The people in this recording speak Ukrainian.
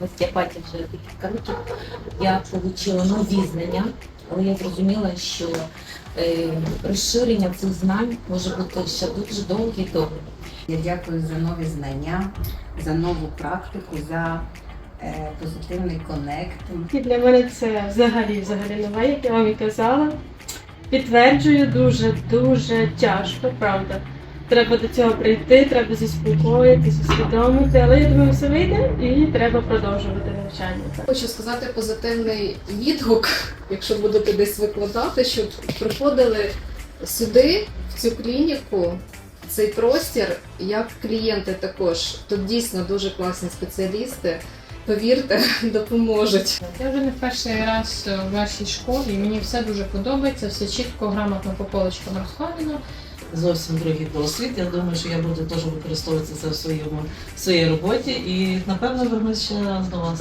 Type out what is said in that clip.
В остеопатії вже декілька років я отримала нові знання, але я зрозуміла, що е, розширення цих знань може бути ще дуже довге і довге. Я дякую за нові знання, за нову практику, за е, позитивний конект. І для мене це взагалі взагалі нове, як я вам і казала. Підтверджую дуже дуже тяжко, правда. Треба до цього прийти, треба заспокоїтися, усвідомити, але я думаю, все вийде і треба продовжувати навчання. Хочу сказати позитивний відгук, якщо будете десь викладати, щоб приходили сюди, в цю клініку, в цей простір, як клієнти також. Тут дійсно дуже класні спеціалісти. Повірте, допоможуть. Я вже не перший раз в вашій школі, мені все дуже подобається, все чітко, грамотно по полочкам розкладено. Зовсім другий досвід. Я думаю, що я буду теж використовувати це в своєму в своїй роботі і напевно вернусь ще раз до вас.